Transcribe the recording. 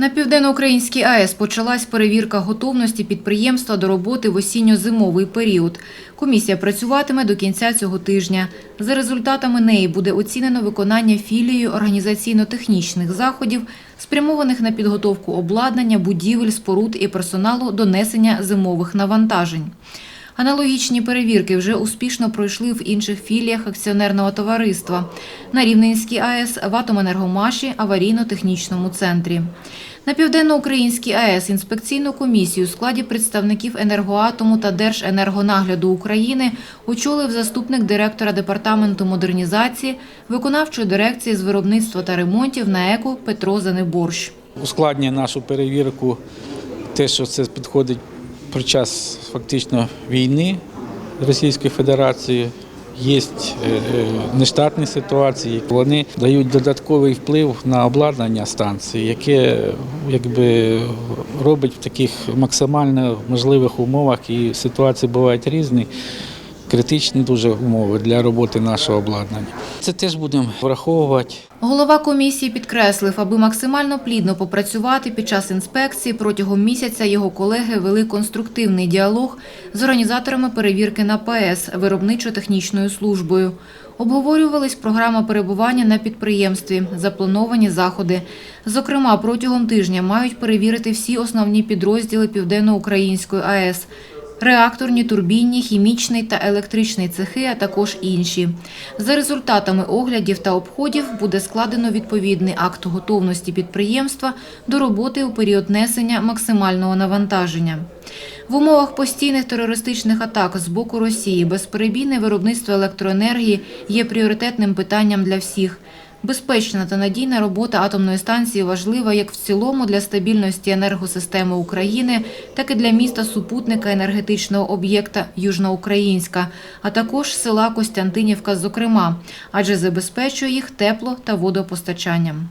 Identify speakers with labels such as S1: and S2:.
S1: На південноукраїнській АЕС почалась перевірка готовності підприємства до роботи в осінньо-зимовий період. Комісія працюватиме до кінця цього тижня. За результатами неї буде оцінено виконання філією організаційно-технічних заходів, спрямованих на підготовку обладнання, будівель, споруд і персоналу до несення зимових навантажень. Аналогічні перевірки вже успішно пройшли в інших філіях акціонерного товариства на Рівненській АЕС, в Атоменергомаші, аварійно-технічному центрі. На Південноукраїнській АЕС інспекційну комісію у складі представників енергоатому та Держенергонагляду України очолив заступник директора департаменту модернізації, виконавчої дирекції з виробництва та ремонтів на ЕКО Петро Занеборщ.
S2: ускладнює нашу перевірку те, що це підходить під час фактично війни Російської Федерації. Є е, е, нештатні ситуації, вони дають додатковий вплив на обладнання станції, яке якби робить в таких максимально можливих умовах, і ситуації бувають різні, критичні дуже умови для роботи нашого обладнання. Це теж будемо враховувати.
S1: Голова комісії підкреслив, аби максимально плідно попрацювати під час інспекції протягом місяця його колеги вели конструктивний діалог з організаторами перевірки на ПС виробничо-технічною службою. Обговорювались програма перебування на підприємстві, заплановані заходи. Зокрема, протягом тижня мають перевірити всі основні підрозділи Південноукраїнської АЕС – реакторні, турбінні, хімічний та електричний цехи, а також інші. За результатами оглядів та обходів буде складено відповідний акт готовності підприємства до роботи у період несення максимального навантаження. В умовах постійних терористичних атак з боку Росії безперебійне виробництво електроенергії є пріоритетним питанням для всіх. Безпечна та надійна робота атомної станції важлива як в цілому для стабільності енергосистеми України, так і для міста супутника енергетичного об'єкта Южноукраїнська, а також села Костянтинівка, зокрема, адже забезпечує їх тепло та водопостачанням.